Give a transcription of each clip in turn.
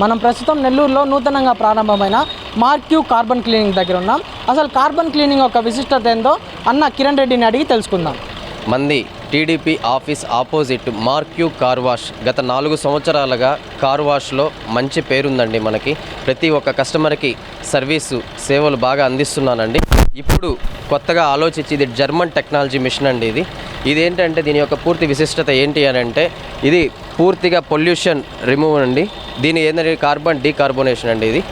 మనం ప్రస్తుతం నెల్లూరులో నూతనంగా ప్రారంభమైన మార్క్యూ కార్బన్ క్లీనింగ్ దగ్గర ఉన్నాం. అసలు కార్బన్ క్లీనింగ్ యొక్క విశిష్టత ఏందో అన్న కిరణ్ రెడ్డిని అడిగి తెలుసుకుందాం. మంది TDP office opposite Marquee car wash గత నాలుగు సంవత్సరాలుగా కార్ వాష్లో మంచి పేరుందండి మనకి. ప్రతి ఒక్క కస్టమర్కి సర్వీసు సేవలు బాగా అందిస్తున్నానండి. ఇప్పుడు కొత్తగా ఆలోచించి ఇది జర్మన్ టెక్నాలజీ మిషన్ అండి ఇది. ఇదేంటంటే దీని యొక్క పూర్తి విశిష్టత ఏంటి అని అంటే ఇది పూర్తిగా పొల్యూషన్ రిమూవ్ అండి. దీని ఏంటంటే కార్బన్ డీకార్బోనేషన్ అండి ఇది.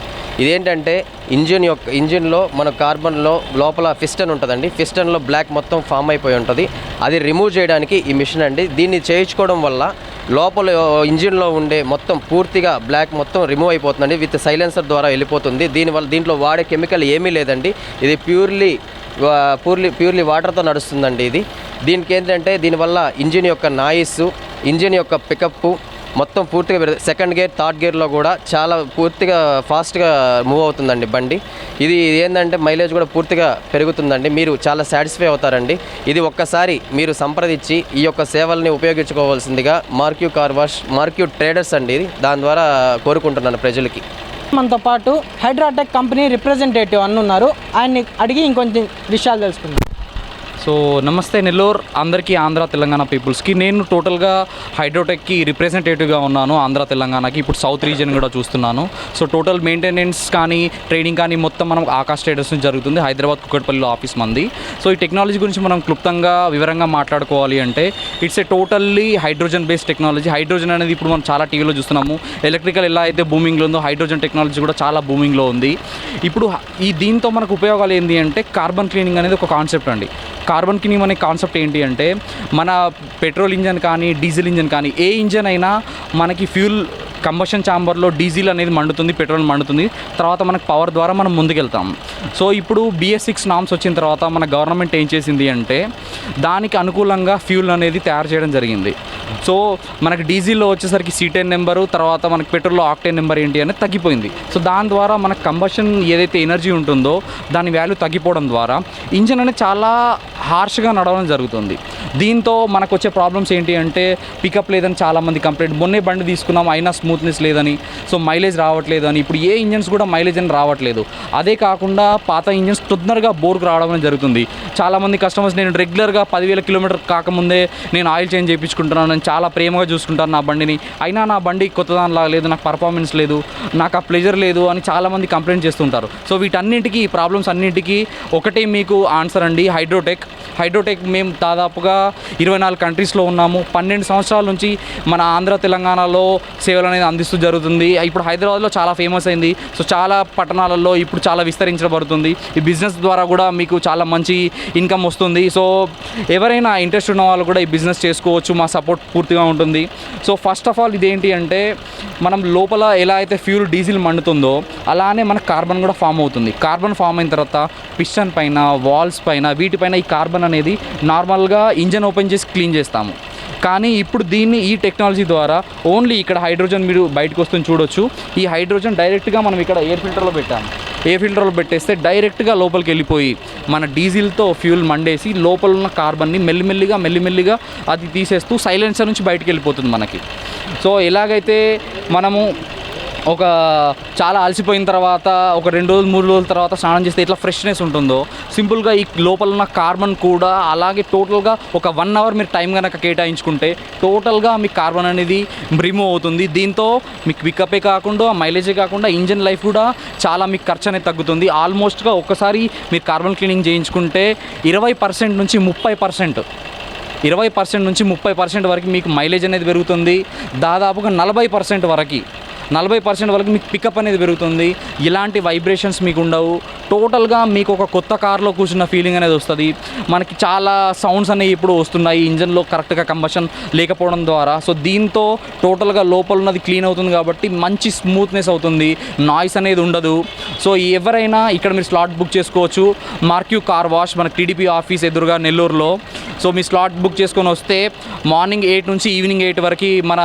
ఇదేంటంటే ఇంజిన్ యొక్క ఇంజిన్లో మన కార్బన్లో లోపల ఫిస్టన్ ఉంటుందండి. ఫిస్టన్లో బ్లాక్ మొత్తం ఫామ్ అయిపోయి ఉంటుంది. అది రిమూవ్ చేయడానికి ఈ మిషన్ అండి. దీన్ని చేయించుకోవడం వల్ల లోపల ఇంజిన్లో ఉండే మొత్తం పూర్తిగా బ్లాక్ మొత్తం రిమూవ్ అయిపోతుందండి విత్ సైలెన్సర్ ద్వారా వెళ్ళిపోతుంది. దీనివల్ల దీంట్లో వాడే కెమికల్ ఏమీ లేదండి. ఇది ప్యూర్లీ ప్యూర్లీ ప్యూర్లీ వాటర్తో నడుస్తుందండి ఇది. దీనికి ఏంటంటే దీనివల్ల ఇంజిన్ యొక్క నాయిస్ ఇంజిన్ యొక్క పికప్ మొత్తం పూర్తిగా పెరుగు సెకండ్ గేర్ థర్డ్ గేర్లో కూడా చాలా పూర్తిగా ఫాస్ట్గా మూవ్ అవుతుందండి బండి. ఇది ఏంటంటే మైలేజ్ కూడా పూర్తిగా పెరుగుతుందండి. మీరు చాలా సాటిస్ఫై అవుతారండి. ఇది ఒక్కసారి మీరు సంప్రదించి ఈ యొక్క సేవల్ని ఉపయోగించుకోవాల్సిందిగా Marquee car wash Marquee traders అండి ఇది. దాని ద్వారా కోరుకుంటున్నాను ప్రజలకి. మనతో పాటు హైడ్రాటెక్ కంపెనీ రిప్రజెంటేటివ్ అన్నున్నారు. ఆయన్ని అడిగి ఇంకొంచెం విషయాలు తెలుసుకుందాం. సో నమస్తే నెల్లూరు అందరికీ ఆంధ్ర తెలంగాణ పీపుల్స్కి. నేను టోటల్గా హైడ్రోటెక్కి రిప్రజెంటేటివ్గా ఉన్నాను ఆంధ్ర తెలంగాణకి. ఇప్పుడు సౌత్ రీజియన్ కూడా చూస్తున్నాను. సో టోటల్ మెయింటెనెన్స్ కానీ ట్రైనింగ్ కానీ మొత్తం మనం ఆకాశ్ ట్రేడర్స్ నుంచి జరుగుతుంది. హైదరాబాద్ కుక్కట్పల్లిలో ఆఫీస్ మంది. సో ఈ టెక్నాలజీ గురించి మనం క్లుప్తంగా వివరంగా మాట్లాడుకోవాలి అంటే it's a totally hydrogen based technology. Hydrogen అనేది ఇప్పుడు మనం చాలా టీవీలో చూస్తున్నాము. ఎలక్ట్రికల్ ఎలా అయితే బూమింగ్లో ఉందో హైడ్రోజన్ టెక్నాలజీ కూడా చాలా బూమింగ్లో ఉంది. ఇప్పుడు ఈ దీంతో మనకు ఉపయోగాలు ఏంటి అంటే కార్బన్ క్లీనింగ్ అనేది ఒక కాన్సెప్ట్ అండి. కార్బన్ క్లీనింగ్ అనే కాన్సెప్ట్ ఏంటి అంటే మన పెట్రోల్ ఇంజన్ కానీ డీజిల్ ఇంజన్ కానీ ఏ ఇంజన్ అయినా మనకి ఫ్యూల్ కంబషన్ ఛాంబర్లో డీజిల్ అనేది మండుతుంది పెట్రోల్ మండుతుంది. తర్వాత మనకు పవర్ ద్వారా మనం ముందుకెళ్తాం. సో ఇప్పుడు బిఎస్ సిక్స్ నామ్స్ వచ్చిన తర్వాత మన గవర్నమెంట్ ఏం చేసింది అంటే దానికి అనుకూలంగా ఫ్యూల్ అనేది తయారు చేయడం జరిగింది. సో మనకి డీజిల్లో వచ్చేసరికి సీటెన్ నెంబరు తర్వాత మనకి పెట్రోల్లో ఆక్టెన్ నెంబర్ ఏంటి అనేది తగ్గిపోయింది. సో దాని ద్వారా మనకు కంబషన్ ఏదైతే ఎనర్జీ ఉంటుందో దాని వాల్యూ తగ్గిపోవడం ద్వారా ఇంజన్ అనేది చాలా హార్ష్గా నడవడం జరుగుతుంది. దీంతో మనకు వచ్చే ప్రాబ్లమ్స్ ఏంటి అంటే పికప్ లేదని చాలామంది కంప్లైంట్ మొన్నే బండి తీసుకున్నాం అయినా స్మూత్నెస్ లేదని. సో మైలేజ్ రావట్లేదు అని ఇప్పుడు ఏ ఇంజన్స్ కూడా మైలేజ్ అని రావట్లేదు. అదే కాకుండా పాత ఇంజన్స్ తొందరగా బోర్కు రావడం అనేది జరుగుతుంది. చాలామంది కస్టమర్స్ నేను రెగ్యులర్గా పదివేల కిలోమీటర్ కాకముందే నేను ఆయిల్ చేంజ్ చేయించుకుంటున్నాను నేను చాలా ప్రేమగా చూసుకుంటాను నా బండిని. అయినా నా బండి కొత్తదానిలాగా లేదు నాకు పర్ఫార్మెన్స్ లేదు నాకు ఆ ప్లెజర్ లేదు అని చాలామంది కంప్లైంట్ చేస్తుంటారు. సో వీటన్నిటికీ ఈ ప్రాబ్లమ్స్ అన్నింటికీ ఒకటే మీకు ఆన్సర్ అండి హైడ్రోటెక్ హైడ్రోటెక్ మేము దాదాపుగా ఇరవై నాలుగు కంట్రీస్లో ఉన్నాము. పన్నెండు సంవత్సరాల నుంచి మన ఆంధ్ర తెలంగాణలో సేవలు అనేది అందిస్తూ జరుగుతుంది. ఇప్పుడు హైదరాబాద్లో చాలా ఫేమస్ అయింది. సో చాలా పట్టణాలలో ఇప్పుడు చాలా విస్తరించబడుతుంది. ఈ బిజినెస్ ద్వారా కూడా మీకు చాలా మంచి ఇన్కమ్ వస్తుంది. సో ఎవరైనా ఇంట్రెస్ట్ ఉన్న వాళ్ళు కూడా ఈ బిజినెస్ చేసుకోవచ్చు. మా సపోర్ట్ పూర్తిగా ఉంటుంది. సో ఫస్ట్ ఆఫ్ ఆల్ ఇదేంటి అంటే మనం లోపల ఎలా అయితే ఫ్యూల్ డీజిల్ మండుతుందో అలానే మనకు కార్బన్ కూడా ఫామ్ అవుతుంది. కార్బన్ ఫామ్ అయిన తర్వాత పిస్టన్ పైన వాల్స్ పైన వీటిపైన ఈ కార్బన్ అనేది నార్మల్గా ఇంజన్ ఓపెన్ చేసి క్లీన్ చేస్తాము. కానీ ఇప్పుడు దీన్ని ఈ టెక్నాలజీ ద్వారా ఓన్లీ ఇక్కడ హైడ్రోజన్ మీరు బయటకు వస్తుంది చూడొచ్చు. ఈ హైడ్రోజన్ డైరెక్ట్గా మనం ఇక్కడ ఎయిర్ ఫిల్టర్లో పెట్టాము ఎయిర్ ఫిల్టర్లో పెట్టేస్తే డైరెక్ట్గా లోపలికి వెళ్ళిపోయి మన డీజిల్తో ఫ్యూల్ మండేసి లోపల ఉన్న కార్బన్ని మెల్లిమెల్లిగా మెల్లిమెల్లిగా అది తీసేస్తూ సైలెన్సర్ నుంచి బయటకు వెళ్ళిపోతుంది మనకి. సో ఎలాగైతే మనము ఒక చాలా అలసిపోయిన తర్వాత ఒక రెండు రోజులు మూడు రోజుల తర్వాత స్నానం చేస్తే ఇట్లా ఫ్రెష్నెస్ ఉంటుందో సింపుల్గా ఈ లోపల ఉన్న కార్బన్ కూడా అలాగే టోటల్గా ఒక వన్ అవర్ మీరు టైం కనుక కేటాయించుకుంటే టోటల్గా మీ కార్బన్ అనేది రిమూవ్ అవుతుంది. దీంతో మీకు పికప్పే కాకుండా మైలేజే కాకుండా ఇంజన్ లైఫ్ కూడా చాలా మీకు ఖర్చు అనేది తగ్గుతుంది. ఆల్మోస్ట్గా ఒక్కసారి మీరు కార్బన్ క్లీనింగ్ చేయించుకుంటే ఇరవై పర్సెంట్ నుంచి ముప్పై పర్సెంట్ ఇరవై పర్సెంట్ నుంచి ముప్పై పర్సెంట్ వరకు మీకు మైలేజ్ అనేది పెరుగుతుంది. దాదాపుగా నలభై పర్సెంట్ వరకు నలభై పర్సెంట్ వరకు మీకు పికప్ అనేది పెరుగుతుంది. ఇలాంటి వైబ్రేషన్స్ మీకు ఉండవు. టోటల్గా మీకు ఒక కొత్త కార్లో కూర్చున్న ఫీలింగ్ అనేది వస్తుంది. మనకి చాలా సౌండ్స్ అనేవి ఇప్పుడు వస్తున్నాయి. ఇంజన్లో కరెక్ట్గా కంబషన్ లేకపోవడం ద్వారా. సో దీంతో టోటల్గా లోపల ఉన్నది క్లీన్ అవుతుంది కాబట్టి మంచి స్మూత్నెస్ అవుతుంది. నాయిస్ అనేది ఉండదు. సో ఎవరైనా ఇక్కడ మీరు స్లాట్ బుక్ చేసుకోవచ్చు. మార్క్యూ కార్ వాష్ మన టీడీపీ ఆఫీస్ ఎదురుగా నెల్లూరులో. సో మీ స్లాట్ బుక్ చేసుకొని వస్తే మార్నింగ్ ఎయిట్ నుంచి ఈవినింగ్ ఎయిట్ వరకు మన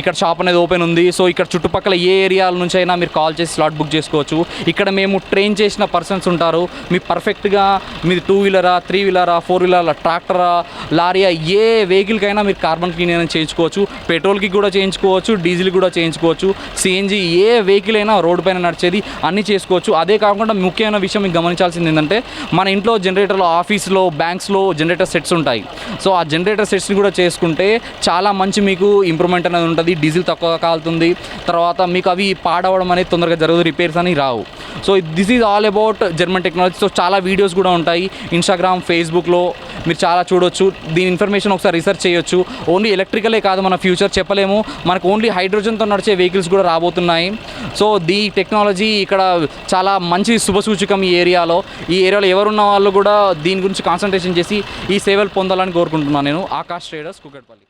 ఇక్కడ షాప్ అనేది ఓపెన్ ఉంది. సో ఇక్కడ చుట్టుపక్కల చుట్టుపక్కల ఏ ఏరియాల నుంచి అయినా మీరు కాల్ చేసి స్లాట్ బుక్ చేసుకోవచ్చు. ఇక్కడ మేము ట్రైన్ చేసిన పర్సన్స్ ఉంటారు. మీ పర్ఫెక్ట్గా మీ టూ వీలరా త్రీ వీలరా ఫోర్ వీలరా ట్రాక్టరా లారీయా ఏ వెహికల్కైనా మీరు కార్బన్ క్లీన్ అయినా చేయించుకోవచ్చు. పెట్రోల్కి కూడా చేయించుకోవచ్చు డీజిల్ కూడా చేయించుకోవచ్చు. సిఎన్జి ఏ వెహికల్ అయినా రోడ్డు పైన నడిచేది అన్నీ చేసుకోవచ్చు. అదే కాకుండా ముఖ్యమైన విషయం మీకు గమనించాల్సింది ఏంటంటే మన ఇంట్లో జనరేటర్లో ఆఫీస్లో బ్యాంక్స్లో జనరేటర్ సెట్స్ ఉంటాయి. సో ఆ జనరేటర్ సెట్స్ని కూడా చేసుకుంటే చాలా మంచి మీకు ఇంప్రూవ్మెంట్ అనేది ఉంటుంది. డీజిల్ తక్కువ కాలుతుంది. తర్వాత తర్వాత మీకు అవి పాడవడం అనేది తొందరగా జరగదు రిపేర్స్ అని రావు. So this is all about German technology so చాలా వీడియోస్ కూడా ఉంటాయి. ఇన్స్టాగ్రామ్ ఫేస్బుక్లో మీరు చాలా చూడొచ్చు. దీని ఇన్ఫర్మేషన్ ఒకసారి రీసెర్చ్ చేయొచ్చు. ఓన్లీ ఎలక్ట్రికలే కాదు మన ఫ్యూచర్ చెప్పలేము. మనకు ఓన్లీ హైడ్రోజన్తో నడిచే వెహికల్స్ కూడా రాబోతున్నాయి. సో దీ టెక్నాలజీ ఇక్కడ చాలా మంచి శుభసూచకం ఈ ఏరియాలో. ఈ ఏరియాలో ఎవరున్న వాళ్ళు కూడా దీని గురించి కాన్సన్ట్రేషన్ చేసి ఈ సేవలు పొందాలని కోరుకుంటున్నాను నేను. ఆకాష్ ట్రేడర్స్ కుకట్పల్లి.